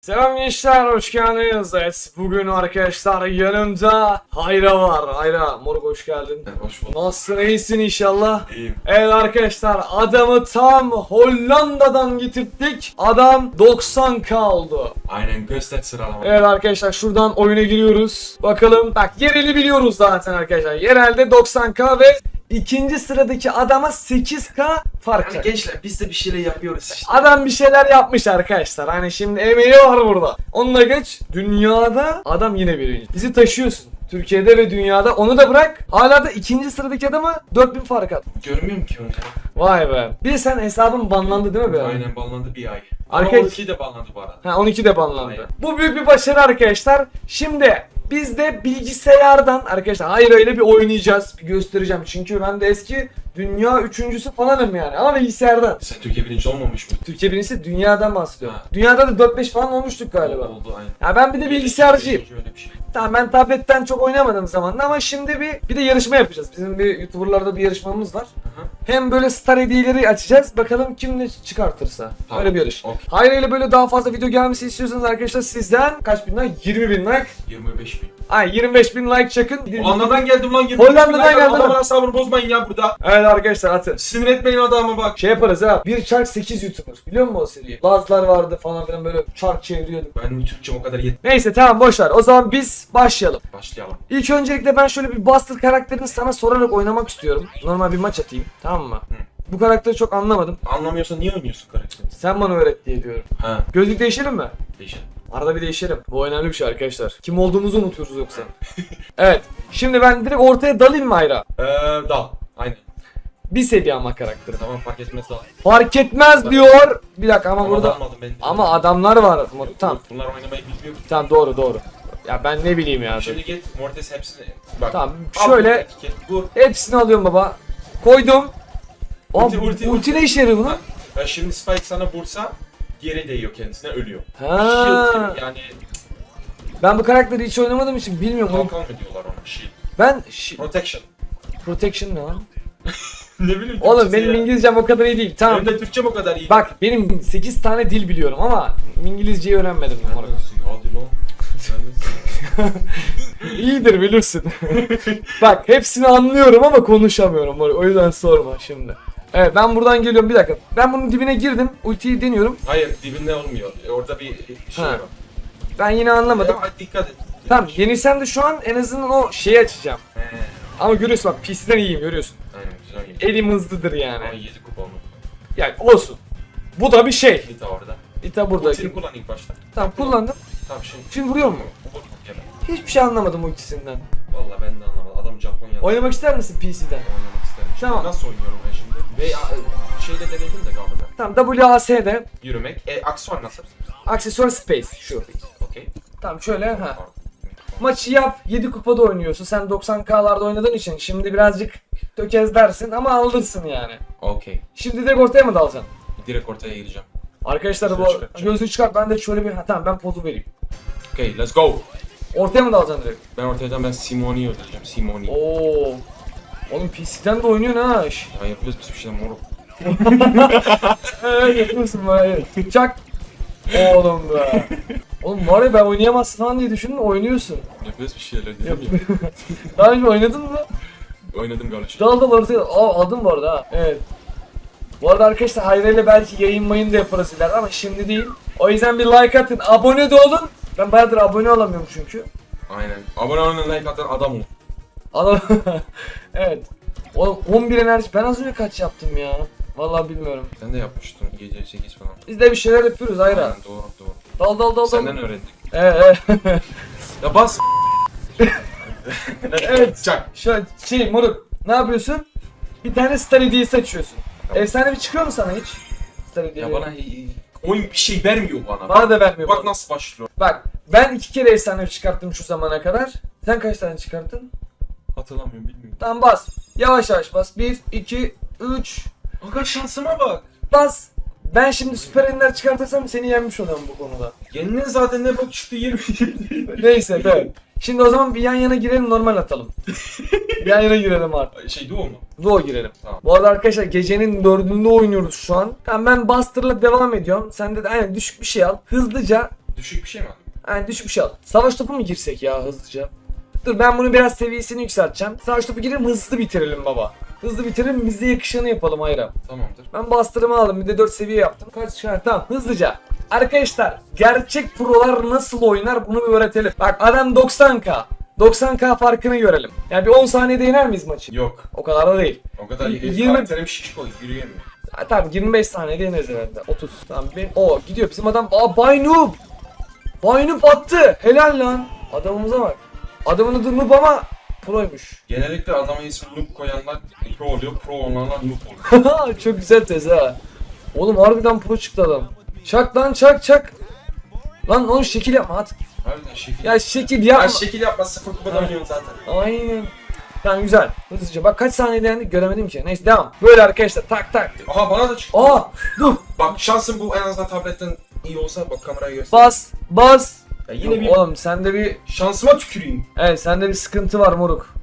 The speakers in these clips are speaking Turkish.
Selam gençler, hoş geldiniz. Evet, bugün arkadaşlar yanımda Hayra var. Hayra, moruk hoş geldin. Hoş bulduk. Nasılsın, iyisin inşallah. İyiyim. Evet arkadaşlar, adamı tam Hollanda'dan getirttik. Adam 90k oldu. Aynen göster sıralama. Evet arkadaşlar şuradan oyuna giriyoruz. Bakalım. Bak yereli biliyoruz zaten arkadaşlar. Yerelde 90k ve ikinci sıradaki adama 8k fark Yani var. gençler biz de bir şeyler yapıyoruz işte. Adam bir şeyler yapmış arkadaşlar. Hani şimdi emeği var burada. Onunla geç. Dünyada adam yine birinci. Bizi taşıyorsun. Türkiye'de ve dünyada. Onu da bırak. Hala da ikinci sıradaki adama 4000 fark at. Görmüyorum ki onu ya. Vay be. Bir sen hesabın banlandı değil mi be? Aynen banlandı bir ay. Arkadaş- Ama 12 de banlandı bu arada. Ha 12 de banlandı. Aynen. Bu büyük bir başarı arkadaşlar. Şimdi biz de bilgisayardan arkadaşlar hayır öyle bir oynayacağız. Bir göstereceğim. Çünkü ben de eski dünya üçüncüsü falanım yani. Ama bilgisayardan. Sen Türkiye birinci olmamış mı? Türkiye birincisi dünyadan bahsediyorum. Ha. Dünyada da 4-5 falan olmuştuk galiba. Oldu aynen. Ya ben bir de bilgisayarcıyım. Öyle bir şey. Tamam ben tabletten çok oynamadığım zaman ama şimdi bir bir de yarışma yapacağız. Bizim bir YouTuber'larda bir yarışmamız var. Hem böyle star hediyeleri açacağız. Bakalım kim ne çıkartırsa. Tamam. Öyle bir yarış. Okey. Hayır öyle böyle daha fazla video gelmesi istiyorsanız arkadaşlar sizden kaç bin like? 20 bin like. 25 bin. Ay 25 bin like çakın. Hollanda'dan geldim lan 25 Hollanda'dan bin. geldim. Adamın hesabını bozmayın ya burada. Evet arkadaşlar atın. Sinir etmeyin adamı bak. Şey yaparız ha. Bir çark 8 YouTuber. Biliyor musun o seriyi? Lazlar vardı falan filan böyle çark çeviriyorduk. Benim Türkçem o kadar yet. Neyse tamam boş ver. O zaman biz başlayalım. Başlayalım. İlk öncelikle ben şöyle bir Buster karakterini sana sorarak oynamak istiyorum. Normal bir maç atayım. Tamam mı? Bu karakteri çok anlamadım. Anlamıyorsan niye oynuyorsun karakteri? Sen bana öğret diye diyorum. Ha. Gözlük değişelim mi? Değişen. Arada bir değişelim. Bu önemli bir şey arkadaşlar. Kim olduğumuzu unutuyoruz yoksa. evet. Şimdi ben direkt ortaya dalayım mı Ayra? Eee dal. Aynen. Bir seviye ama karakteri. Tamam fark etmez dal. Fark etmez diyor. Bir dakika ama, Ama burada... ben. Ama adamlar var. Tamam. Bunlar oynamayı bilmiyor. Tamam doğru doğru. Ya ben ne bileyim ya. Şimdi git Mortis hepsini bak. Tamam şöyle Vur. hepsini alıyorum baba. Koydum. Ulti, ulti, ulti ne işe yarıyor bunun? Ya şimdi Spike sana vursa geri değiyor kendisine ölüyor. Ha. Shield gibi yani Ben bu karakteri hiç oynamadığım için bilmiyorum. kalkan mı diyorlar ona shield. Ben şi- Protection. protection ne lan? ne bileyim Oğlum Türkçesi benim ya. İngilizcem o kadar iyi değil. Tamam. Benim de Türkçem o kadar iyi. Bak benim 8 tane dil biliyorum ama İngilizceyi öğrenmedim. moruk. Neredesin? Hadi lan. İyidir bilirsin. Bak hepsini anlıyorum ama konuşamıyorum. O yüzden sorma şimdi. Evet ben buradan geliyorum bir dakika. Ben bunun dibine girdim. Ultiyi deniyorum. Hayır dibinde olmuyor. E, Orada bir şey Ha. var. Ben yine anlamadım. Ya, dikkat et. Tamam yenilsem de şu an en azından o şeyi açacağım. He. Ama görüyorsun bak PC'den iyiyim görüyorsun. Aynen güzel geliyor. Elim hızlıdır Ama yani. 7 kupa onu. Yani olsun. Bu da bir şey. De orada. İta burada. Ultini kullan ilk başta. Tamam kullandım. Tamam şimdi. Şimdi vuruyor mu? Vur. Hiçbir şey anlamadım ultisinden. Valla ben de anlamadım. Adam Japonya'da. Oynamak ister misin PC'den? oynamak isterim. Tamam. Nasıl oynuyorum ben şimdi? Ve ya, şeyde denedim de galiba. Tamam WAS'de Yürümek. E aksesuar nasıl? aksesuar space şu. Okey. Tamam şöyle ha. Maçı yap 7 kupada oynuyorsun. Sen 90k'larda oynadığın için şimdi birazcık tökezlersin ama alırsın yani. Okey. Şimdi direkt ortaya mı dalacaksın? Direkt ortaya gireceğim. Arkadaşlar bu çıkartacağım. gözlüğü çıkart ben de şöyle bir ha, tamam ben pozu vereyim. Okey let's go. Ortaya mı dalacaksın direkt? Ben ortadan ben Simoni'yi öldüreceğim. Simoni. Oo. Oğlum PC'den de oynuyorsun ha. iş. Ya yapıyoruz biz bir şeyden moruk. Evet yapıyorsun böyle. Çak. Oğlum be. Oğlum var ya ben oynayamazsın falan diye düşündüm oynuyorsun. Yapıyoruz bir şeyler dedim ya. Daha önce oynadın mı? Oynadım galiba. Dal dal ortaya. Aa aldım bu arada ha. Evet. Bu arada arkadaşlar Hayri ile belki yayın mayın da yaparız ileride ama şimdi değil. O yüzden bir like atın. Abone de olun. Ben bayağıdır abone olamıyorum çünkü. Aynen. Abone olun like atan adam ol. Adam. evet. Oğlum 11 enerji. Ben az önce kaç yaptım ya? Vallahi bilmiyorum. Sen de yapmıştın gece 8 falan. Biz de bir şeyler yapıyoruz. Aynen doğru doğru. Dal dal dal dal. Senden öğrendik. Evet evet. Ya bas. Evet. Çak. Şu şey moruk. Ne yapıyorsun? Bir tane star açıyorsun. Tamam. Efsane bir çıkıyor mu sana hiç? Star. Ya bana oyun bir şey vermiyor bana. Bana da vermiyor. Bak nasıl başlıyor. Bak ben iki kere efsane çıkarttım şu zamana kadar. Sen kaç tane çıkarttın? Hatırlamıyorum bilmiyorum. Tamam bas. Yavaş yavaş bas. 1, 2, 3. Aga şansıma bak. Bas. Ben şimdi süper ender çıkartırsam seni yenmiş oluyorum bu konuda. Kendine zaten ne bok çıktı 20 Neyse evet. Şimdi o zaman bir yan yana girelim normal atalım. Yan yana girelim artık. Şey duo mu? Duo girelim. Tamam. Bu arada arkadaşlar gecenin dördünde oynuyoruz şu an. Tamam ben Buster'la devam ediyorum. Sen de aynen düşük bir şey al. Hızlıca Düşük bir şey mi? Yani düşük bir şey al. Savaş topu mu girsek ya hızlıca? Dur ben bunu biraz seviyesini yükselteceğim. Savaş topu girelim hızlı bitirelim baba. Hızlı bitirelim bize yakışanı yapalım hayran. Tamamdır. Ben bastırma aldım bir de 4 seviye yaptım. Kaç şart tamam hızlıca. Arkadaşlar gerçek prolar nasıl oynar bunu bir öğretelim. Bak adam 90k. 90k farkını görelim. Yani bir 10 saniyede yener miyiz maçı? Yok. O kadar da değil. O kadar iyi. yirmi- Karakterim şişko yürüyemiyor. Ha, tamam 25 saniyede yeneriz herhalde. 30. Tamam benim. O gidiyor bizim adam. Aa Bay Noob. Bay Noob attı. Helal lan. Adamımıza bak. Adamın adı Noob ama proymuş. Genellikle adama ismi noob koyanlar pro oluyor, pro olanlar noob oluyor. Çok güzel tez ha. Oğlum harbiden pro çıktı adam. Çak lan çak çak. Lan oğlum şekil yapma at. Harbiden şekil. Ya şekil yapma. Ya şekil yapma sıfır kupada oynuyorsun zaten. Aynen. Tamam güzel. Hızlıca. Bak kaç saniyede yendik göremedim ki. Neyse devam. Böyle arkadaşlar tak tak. Aha bana da çıktı. Aa dur. Bak şansım bu en azından tabletten iyi olsa bak kameraya göster. Bas. Bas. Ya yine bir Oğlum sende bir şansıma tüküreyim. Evet sende bir sıkıntı var moruk.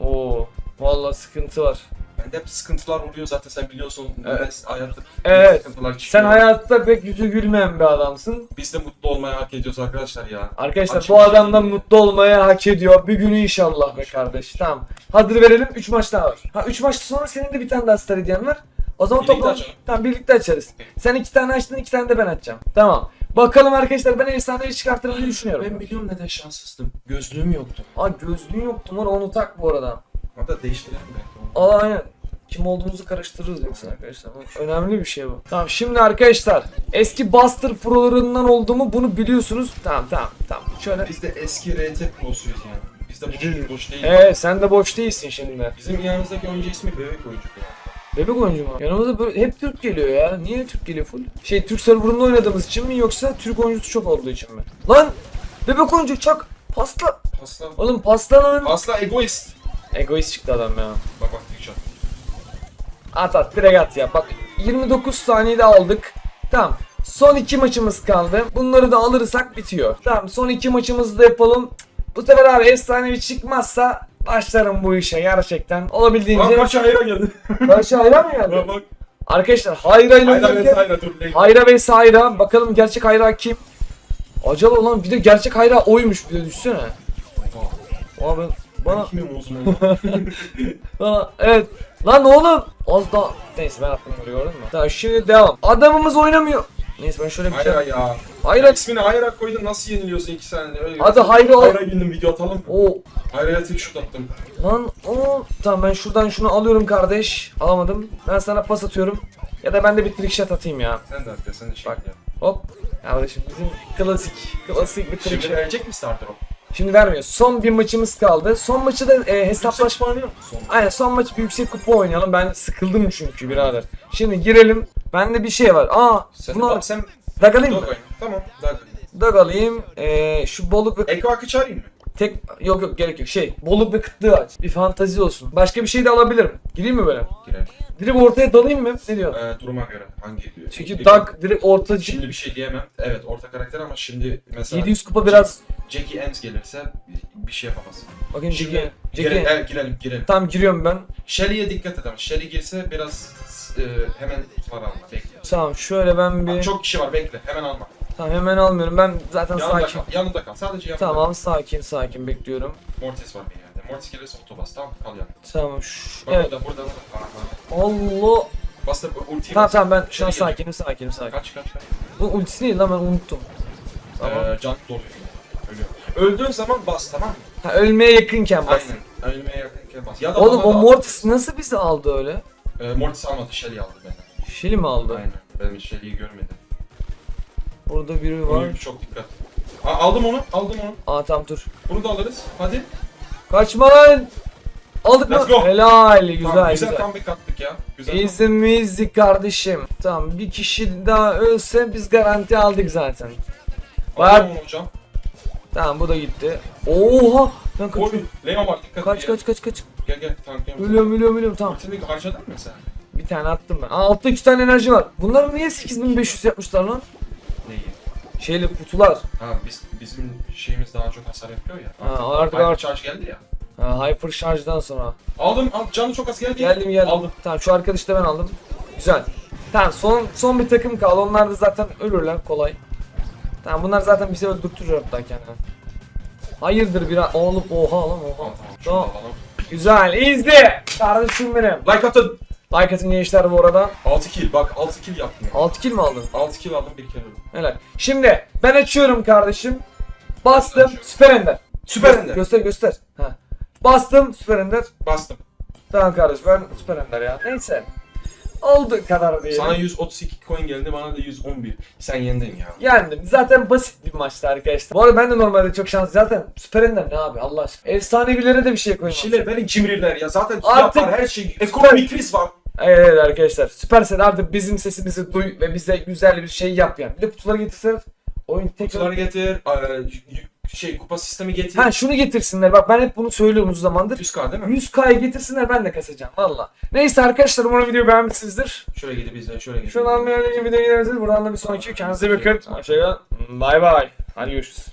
Oo. Vallahi sıkıntı var. Bende hep sıkıntılar oluyor zaten sen biliyorsun. Evet. Ben hayatta Evet. sıkıntılar Sen çıkıyor. hayatta pek yüzü gülmeyen bir adamsın. Biz de mutlu olmayı hak ediyoruz arkadaşlar ya. Arkadaşlar Açık bu adam da mutlu olmaya hak ediyor. Bir günü inşallah be kardeş. Tamam. Hazır verelim. 3 maç daha var. Ha 3 maç sonra senin de bir tane daha star hediyen var. O zaman Birlikte toplam açalım. tamam birlikte açarız. Sen iki tane açtın, iki tane de ben açacağım. Tamam. Bakalım arkadaşlar ben efsaneyi çıkarttığımı düşünüyorum. Ben biliyorum neden şanssızdım. Gözlüğüm yoktu. Aa gözlüğün yoktu var onu tak bu arada. Hatta değiştirelim belki. Aa aynen. Kim olduğumuzu karıştırırız yoksa arkadaşlar. Önemli bir şey bu. Tamam şimdi arkadaşlar eski Buster Pro'larından olduğumu bunu biliyorsunuz. Tamam tamam tamam. Şöyle. Biz de eski RT Pro'suyuz yani. Biz de boş, boş değil. Ee sen de boş değilsin şimdi. Bizim yanımızdaki oyuncu ismi Bebek Oyuncu. Bebek oyuncu mu? Yanımıza böyle hep Türk geliyor ya. Niye Türk geliyor full? Şey Türk serverında oynadığımız için mi yoksa Türk oyuncusu çok olduğu için mi? Lan! Bebek oyuncu çak! Pasta! Asla, Oğlum pasta lan! asla egoist. Egoist çıktı adam ya. Bak bak Gülşen. At at direkt at ya. Bak 29 saniyede aldık. Tamam. Son iki maçımız kaldı. Bunları da alırsak bitiyor. Tamam son iki maçımızı da yapalım. Bu sefer abi efsanevi çıkmazsa başlarım bu işe gerçekten. Lan Olabildiğince. kaç ayra geldi. Karşı hayra mı geldi? Bak bak. Arkadaşlar hayra ile Ayra oynarken- ve Sayra dur. Leyla. Hayra vs Hayra. Bakalım gerçek Hayra kim? Acaba olan bir de gerçek Hayra oymuş bir de düşsene. Ben Ben bana, bana evet. Lan oğlum. Az daha. Neyse ben aklımı gördün mü? Tamam şimdi devam. Adamımız oynamıyor. Neyse ben şöyle bir şey. Hayra ya. Hayra. İsmini Hayra koydun nasıl yeniliyorsun iki saniye öyle. Hadi Hayra. Hayra günün video atalım? Oo. Hayra'ya tek şut attım. Lan o. Tamam ben şuradan şunu alıyorum kardeş. Alamadım. Ben sana pas atıyorum. Ya da ben de bir trick shot atayım ya. Sen de at ya sen de şey Bak. ya. Hop. Kardeşim bizim klasik klasik bir trick Şimdi verecek mi starter o? Şimdi vermiyor. Son bir maçımız kaldı. Son maçı da e, hesaplaşma oynuyor musun? Aynen son maç bir yüksek kupa oynayalım. Ben sıkıldım çünkü birader. Şimdi girelim. Bende bir şey var. Aa, Sen bunu bak sen dag alayım Dog mı? oyna. Tamam. Dog. Dag alayım. Ee, şu bolluk ve Eko Akı çağırayım mı? Tek yok yok gerek yok. Şey, bolluk ve kıtlığı aç. Bir fantazi olsun. Başka bir şey de alabilirim. Gireyim mi böyle? Girelim. Direkt ortaya dalayım mı? Ne diyorsun? Ee, duruma göre hangi? Çünkü Bir- dag direkt ortacı. Şimdi bir şey diyemem. Evet orta karakter ama şimdi mesela 700 kupa biraz. Jackie Ant gelirse bir- şey yapamaz. Bakın Şimdi Jackie. girelim, Jackie. evet, girelim girelim. Tam giriyorum ben. Shelly'e dikkat et ama Shelly girse biraz e, hemen var alma bekle. Tamam şöyle ben bir... Çok kişi var bekle hemen alma. Tamam hemen almıyorum. Ben zaten Yanında sakin. kal. Yanında kal. Sadece yanında Tamam sakin sakin bekliyorum. kal. Mortis var bir yerde. Mortis gelirse otobas tamam kal yanında. Tamam. Şu... Bak Evet. burada burada burada. Aha, aha. Allah. Bas da ultiyi Tamam bas. tamam ben şu an sakinim sakinim sakin. Kaç kaç kaç. Bu ultisi değil lan ben unuttum. Tamam. Ee, can doluyor. Ölüyor. Öldüğün zaman bas tamam mı? Ha, ölmeye yakınken bas. Aynen. Ölmeye yakınken bas. Ya da Oğlum bana o da- Mortis nasıl bizi aldı öyle? Ee, Mortis almadı Shelly aldı beni. Şili mi aldı? Aynen. Ben Shelly'yi görmedim. Burada biri var. Oyuncu çok dikkat. Aldım onu, aldım onu. Aa tamam dur. Bunu da alırız. Hadi. Kaçma lan! Aldık Let's mı? go. Helal güzel Tamam, güzel. güzel comeback attık ya. Güzel. Easy easy kardeşim. Tamam bir kişi daha ölse biz garanti aldık zaten. Var. Hocam. Tamam bu da gitti. Oha! Ben Oy, kaçıyorum. Leon var dikkat Kaç kaç kaç kaç. Gel gel tanklayalım. Ölüyorum ölüyorum ölüyorum tamam. Ultini harcadın mı sen? Bir tane attım ben. Aa altta iki tane enerji var. Bunlar niye 8500 yapmışlar lan? Şeyli kutular. Ha biz, bizim şeyimiz daha çok hasar yapıyor ya. Ha, artık artık. charge geldi ya. Ha, hyper şarjdan sonra. Aldım, al, canı çok az geldi. Geldim geldim. Aldım. Tamam şu arkadaşı da ben aldım. Güzel. Tamam son son bir takım kaldı. Onlar da zaten ölürler kolay. Tamam bunlar zaten bizi öldürtür hatta kendine. Hayırdır bir oğlum oha lan oha. Tamam Tamam. tamam. Şunu alalım. Güzel izle. Kardeşim benim. Like atın. Like atın gençler bu arada. 6 kill bak 6 kill yaptım. 6 kill mi aldın? 6 kill aldım bir kere. Helal. Şimdi ben açıyorum kardeşim. Bastım. Açıyorum. Süper Ender. Süper Ender. Göster göster. Ha. Bastım Süper Ender. Bastım. Tamam kardeş ben Süper Ender ya. Neyse. Oldu kadar diyelim. Sana 132 coin geldi bana da 111. Sen yendin ya. Yendim. Zaten basit bir maçtı arkadaşlar. Bu arada ben de normalde çok şanslı. Zaten Süper Ender ne abi Allah aşkına. Efsanevilere de bir şey koymam. şeyler verin cimriler ya. Zaten Artık- fiyat var her şey. Ekonomik kriz var. Evet, arkadaşlar. Süpersel artık bizim sesimizi duy ve bize güzel bir şey yap yani. Bir de kutuları getirseler oyun tekrar... Kutuları getir. şey kupa sistemi getir. Ha şunu getirsinler. Bak ben hep bunu söylüyorum uzun zamandır. 100k değil mi? 100K'yı getirsinler ben de kasacağım valla. Neyse arkadaşlar umarım videoyu beğenmişsinizdir. Şöyle gidip izle, şöyle gidip. Şuradan bir önceki videoya gidersiniz. Buradan da bir sonraki. Kendinize bakın. Hoşçakalın. Bay bay. Hadi görüşürüz.